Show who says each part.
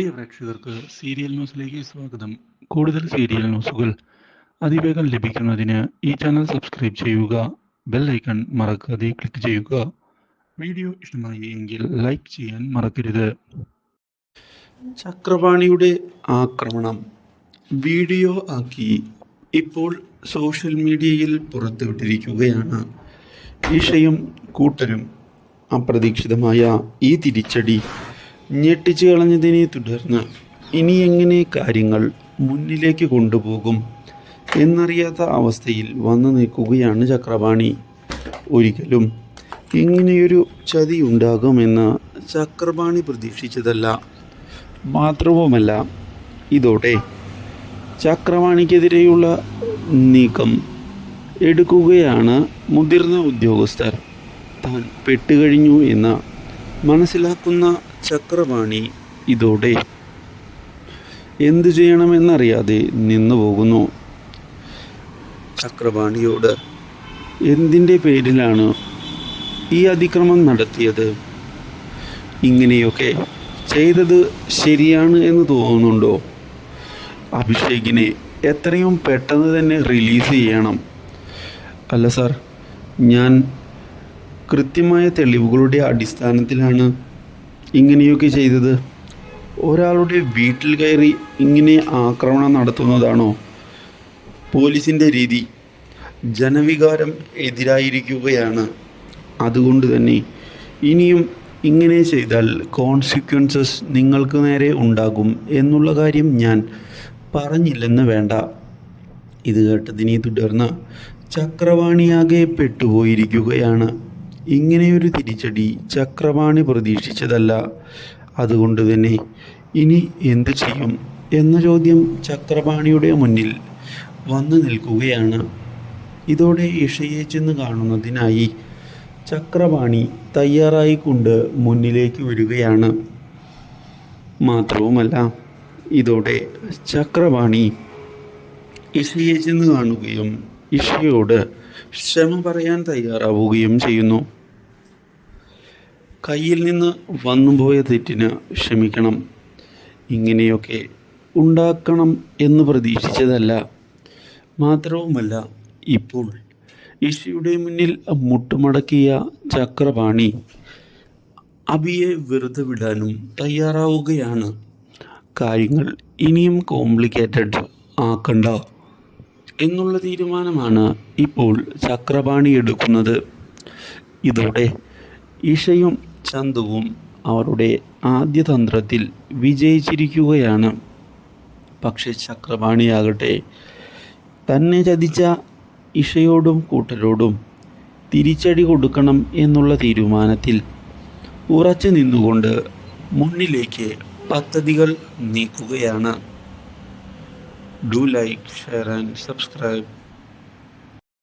Speaker 1: പ്രിയ പ്രേക്ഷകർക്ക് സീരിയൽ ന്യൂസിലേക്ക് സ്വാഗതം. കൂടുതൽ സീരിയൽ ന്യൂസുകൾ അതിവേഗം ലഭിക്കുന്നതിന് ഈ ചാനൽ സബ്സ്ക്രൈബ് ചെയ്യുക ബെൽ ഐക്കൺ മറക്കാതെ ക്ലിക്ക് ചെയ്യുക. വീഡിയോ ഇഷ്ടമായി എങ്കിൽ ലൈക്ക് ചെയ്യാൻ മറക്കരുത്.
Speaker 2: ചക്രപാണിയുടെ ആക്രമണം വീഡിയോ ആക്കി ഇപ്പോൾ സോഷ്യൽ മീഡിയയിൽ പുറത്തുവിട്ടിരിക്കുകയാണ്. ഈഷയും കൂട്ടരും അപ്രതീക്ഷിതമായ ഈ തിരിച്ചടി ഞെട്ടിച്ചു കളഞ്ഞതിനെ തുടർന്ന് ഇനി എങ്ങനെ കാര്യങ്ങൾ മുന്നിലേക്ക് കൊണ്ടുപോകും എന്നറിയാത്ത അവസ്ഥയിൽ വന്നു നിൽക്കുകയാണ് ചക്രപാണി. ഒരിക്കലും ഇങ്ങനെയൊരു ചതി ഉണ്ടാകുമെന്ന് ചക്രപാണി പ്രതീക്ഷിച്ചതല്ല. മാത്രവുമല്ല ഇതോടെ ചക്രവാണിക്കെതിരെയുള്ള നീക്കം എടുക്കുകയാണ് മുതിർന്ന ഉദ്യോഗസ്ഥർ. താൻ പെട്ടുകഴിഞ്ഞു എന്ന് മനസ്സിലാക്കുന്ന ചക്രവാണി. ഇതോടെ എന്തു ചെയ്യണമെന്നറിയാതെ നിന്നു പോകുന്നു. ചക്രവാണിയോട് എന്തിന്റെ പേരിലാണ് ഈ അതിക്രമം നടത്തിയത്? ഇങ്ങനെയൊക്കെ ചെയ്തത് ശരിയാണ് എന്ന് തോന്നുന്നുണ്ടോ? അഭിഷേകിനെ എത്രയും പെട്ടെന്ന് തന്നെ റിലീസ് ചെയ്യണം. അല്ല സാർ ഞാൻ കൃത്യമായ തെളിവുകളുടെ അടിസ്ഥാനത്തിലാണ് ഇങ്ങനെയൊക്കെ ചെയ്തത്. ഒരാളുടെ വീട്ടിൽ കയറി ഇങ്ങനെ ആക്രമണം നടത്തുന്നതാണോ? പോലീസിന്റെ രീതി ജനവികാരം എതിരായിരിക്കുകയാണ്. അതുകൊണ്ട് തന്നെ ഇനിയും ഇങ്ങനെ ചെയ്താൽ കോൺസിക്വൻസസ് നിങ്ങൾക്ക് നേരെ ഉണ്ടാകും എന്നുള്ള കാര്യം ഞാൻ പറഞ്ഞില്ലെന്ന് വേണ്ട. ഇത് കേട്ടതിനെ തുടർന്ന് ചക്രവാണിയാകെ പെട്ടുപോയിരിക്കുകയാണ്. ഇങ്ങനെയൊരു തിരിച്ചടി ചക്രവാണി പ്രതീക്ഷിച്ചതല്ല. അതുകൊണ്ട് തന്നെ ഇനി എന്തു ചെയ്യും എന്ന ചോദ്യം ചക്രപാണിയുടെ മുന്നിൽ വന്നു നിൽക്കുകയാണ്. ഇതോടെ ഇഷയെ ചെന്ന് കാണുന്നതിനായി ചക്രപാണി തയ്യാറായിക്കൊണ്ട് മുന്നിലേക്ക് വരികയാണ്. മാത്രവുമല്ല ഇതോടെ ചക്രപാണി ഇഷയെ ചെന്ന് കാണുകയും ഇഷയോട് ക്ഷമ പറയാൻ തയ്യാറാവുകയും ചെയ്യുന്നു. കയ്യിൽ നിന്ന് വന്നുപോയ തെറ്റിന് ക്ഷമിക്കണം. ഇങ്ങനെയൊക്കെ ഉണ്ടാക്കണം എന്ന് പ്രതീക്ഷിച്ചതല്ല. മാത്രവുമല്ല ഇപ്പോൾ ഈശോയുടെ മുന്നിൽ മുട്ടുമടക്കിയ ചക്രപാണി അബിയെ വെറുതെ വിടാനും തയ്യാറാവുകയാണ്. കാര്യങ്ങൾ ഇനിയും കോംപ്ലിക്കേറ്റഡ് ആക്കണ്ട എന്നുള്ള തീരുമാനമാണ് ഇപ്പോൾ ചക്രപാണി എടുക്കുന്നത്. ഇതോടെ ഇഷയും ചന്തുവും അവരുടെ ആദ്യ തന്ത്രത്തിൽ വിജയിച്ചിരിക്കുകയാണ്. പക്ഷേ ചക്രപാണിയാകട്ടെ തന്നെ ചതിച്ച ഇഷയോടും കൂട്ടരോടും തിരിച്ചടി കൊടുക്കണം എന്നുള്ള തീരുമാനത്തിൽ ഉറച്ചു നിന്നുകൊണ്ട് മുന്നിലേക്ക് പദ്ധതികൾ നീക്കുകയാണ്. Do like share and subscribe